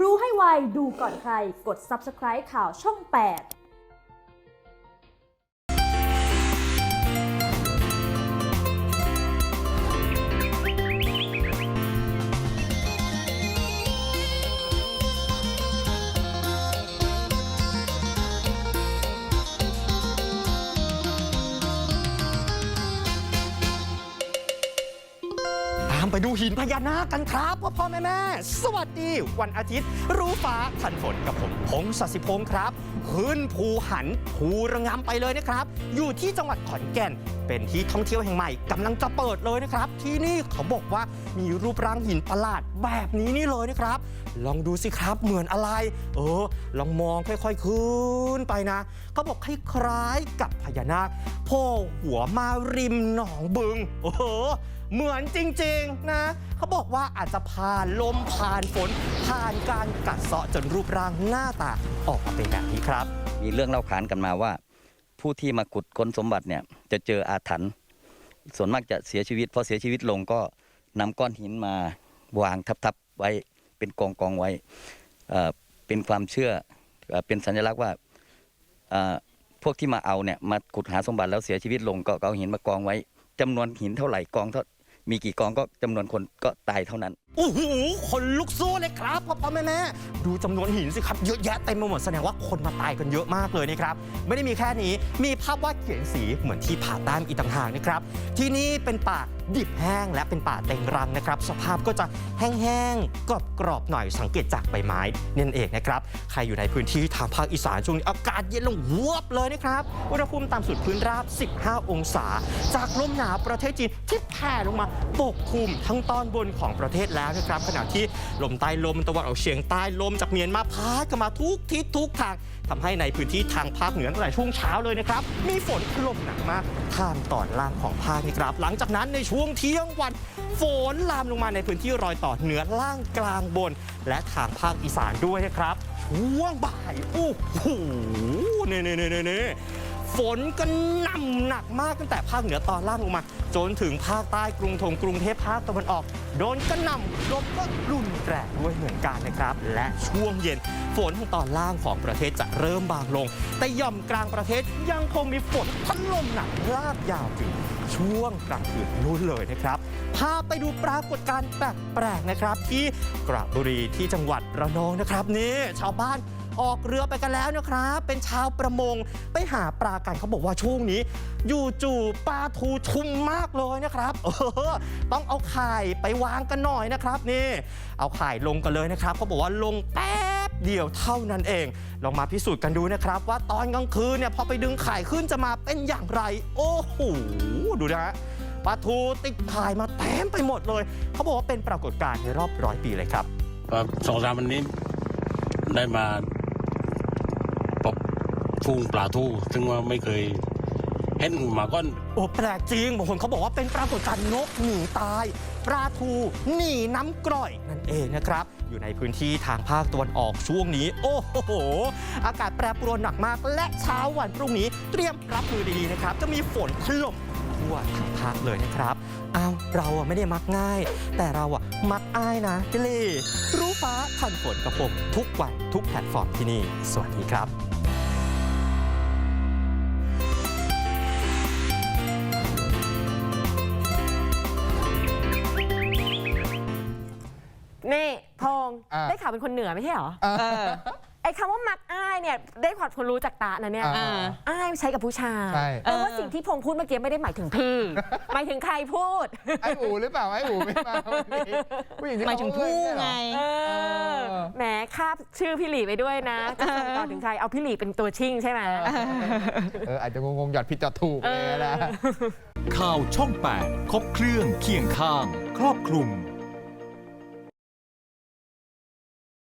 รู้ให้ไวดูก่อนใคร กด subscribe ข่าวช่อง 8ามไปดูหินพญานาคกันครับพ่อพ่อแม่แม่สวัสดี วันอาทิตย์ รู้ฟ้าทันฝนกับผมพงศสิพงศ์ครับขึ้นภูหันภูระงำไปเลยนะครับ อยู่ที่จังหวัดขอนแก่น เป็นที่ท่องเที่ยวแห่งใหม่กำลังจะเปิดเลยนะครับ ที่นี่เขาบอกว่ามีรูปร่างหินประหลาดแบบนี้นี่เลยนะครับ ลองดูสิครับเหมือนอะไร เออ ลองมองค่อยๆขึ้นไปนะเขาบอกคล้ายๆกับพญานาคโผล่หัวมาริมหนองบึงโอ้โหเหมือนจริงๆนะเขาบอกว่าอาจจะผ่านลมผ่านฝน ผ่านการกัดเซาะจนรูปร่างหน้าตาออกมาเป็นแบบนี้ครับ มีเรื่องเล่าขานกันมาว่า ผู้ที่มาขุดค้นสมบัติเนี่ยจะเจออาถรรพ์ส่วนมากจะเสียชีวิตพอเสียชีวิตลงก็นำก้อนหินมาวางทับๆไว้เป็นกองกองๆไว้เป็นความเชื่อเป็นสัญลักษณ์ว่าพวกที่มาเอาเนี่ยมาขุดหาสมบัติแล้วเสียชีวิตลงก็ก็เอาหินมากองไว้จำนวนหินเท่าไหร่กองเท่า มีกี่กองก็จำนวนคนก็ตายเท่านั้น โอ้โหคนลุกสู้เลยครับพ่อพ่อแม่แม่ดูจำนวนหินสิครับเยอะแยะเต็มไปหมดแสดงว่าคนมาตายกันเยอะมากเลยนะครับ ไม่ได้มีแค่นี้มีภาพวาดเขียนสีเหมือนที่ผาต้านอีกต่างหากนะครับ ที่นี่เป็นป่าดิบแห้งและเป็นป่าเต็งรังนะครับ สภาพก็จะแห้งๆกรอบๆหน่อยสังเกตจากใบไม้นั่นเองนะครับ ใครอยู่ในพื้นที่ทางภาคอีสานช่วงนี้อากาศเย็นลงววบเลยนะครับอุณหภูมิต่ำสุดพื้นราบ 15 องศา จากลมหนาวประเทศจีนที่แผ่ลงมา ปกคลุมทั้งตอนบนของประเทศแล้วนะครับ ขณะที่ลมใต้ลมตะวันออกเฉียงใต้ลมจากเมียนมาพัดกันมาทุกทิศทุกทางทำให้ในพื้นที่ทางภาคเหนือตั้งแต่ช่วงเช้าเลยนะครับ มีฝนถล่มหนักมากทางตอนล่างของภาคนี่ครับ หลังจากนั้นในช่วงเที่ยงวันฝนลามลงมาในพื้นที่รอยต่อเหนือล่างกลางบน และทางภาคอีสานด้วยนะครับช่วงบ่ายโอ้โหเนเน่เน่เน่เน่ ฝนก็หนำหนักมากตั้งแต่ภาคเหนือตอนล่างลงมา จนถึงภาคใต้กรุงธงกรุงเทพภาคตะวันออก โดนกระหน่ำลมก็รุนแรงด้วยเหมือนกันนะครับ และช่วงเย็นฝนทางตอนล่างของประเทศจะเริ่มบางลง แต่ย่อมกลางประเทศยังคงมีฝนถล่มหนักลากยาวถึงช่วงกลางคืนนู้นเลยนะครับ พาไปดูปรากฏการณ์แปลกๆนะครับ ที่กระบุรีที่จังหวัดระนองนะครับนี่ชาวบ้าน ออกเรือไปกันแล้วนะครับ เป็นชาวประมงไปหาปลากันเขาบอกว่าช่วงนี้ อยู่จู่ปลาทูชุมมากเลยนะครับเออต้องเอาไข่ไปวางกันหน่อยนะครับนี่ เอาไข่ลงกันเลยนะครับเขาบอกว่าลงแป๊บเดียวเท่านั้นเอง ลองมาพิสูจน์กันดูนะครับ ว่าตอนกลางคืนเนี่ยพอไปดึงไข่ขึ้นจะมาเป็นอย่างไร โอ้โหดูนะฮะปลาทูติดไข่มาเต็มไปหมดเลย เขาบอกว่าเป็นปรากฏการณ์ในรอบร้อยปีเลยครับ ก็สองสามวันนี้ได้มา ฟูงปลาทูซึ่งว่าไม่เคยเห็นมาก่อน โอ้แปลกจริงบางคนเขาบอกว่าเป็นปรากฏการณ์นกหนีตาย ปลาทูหนีน้ำกร่อยนั่นเองนะครับ อยู่ในพื้นที่ทางภาคตะวันออกช่วงนี้ โอ้โห อากาศแปรปรวนหนักมาก และเช้าวันพรุ่งนี้เตรียมรับมือดีๆนะครับ จะมีฝนถล่มทั่วทั้งภาคเลยนะครับอ้าวเราอะไม่ได้มักง่าย แต่เราอะมักอ้ายนะเจเล่รู้ฟ้าทันฝนกับผมทุกวันทุกแพลตฟอร์มที่นี่ สวัสดีครับ นี่พงษ์อ่า ได้ข่าวเป็นคนเหนือไม่ใช่เหรอเออ ไอ้คำว่ามักอ้ายเนี่ยได้ความคนรู้จากตานะเนี่ยอ่า อ้ายใช้กับผู้ชายใช่ แปลว่าสิ่งที่พงษ์พูดเมื่อกี้ไม่ได้หมายถึงพี่หมายถึงใครพูด ไอ้อูหรือเปล่าไอ้อูไม่มาวันนี้ผู้หญิงที่หมายถึงผู้ไง เออแหมคาบชื่อพี่หลีไปด้วยนะจะส่งต่อถึงใครเอาพี่หลีเป็นตัวชิ่งใช่ไหมเอออาจจะงงๆหยอดผิดหยอดถูกเลยนะ ข่าวช่อง 8 ครบเครื่องเคียงข้าง ครอบคลุม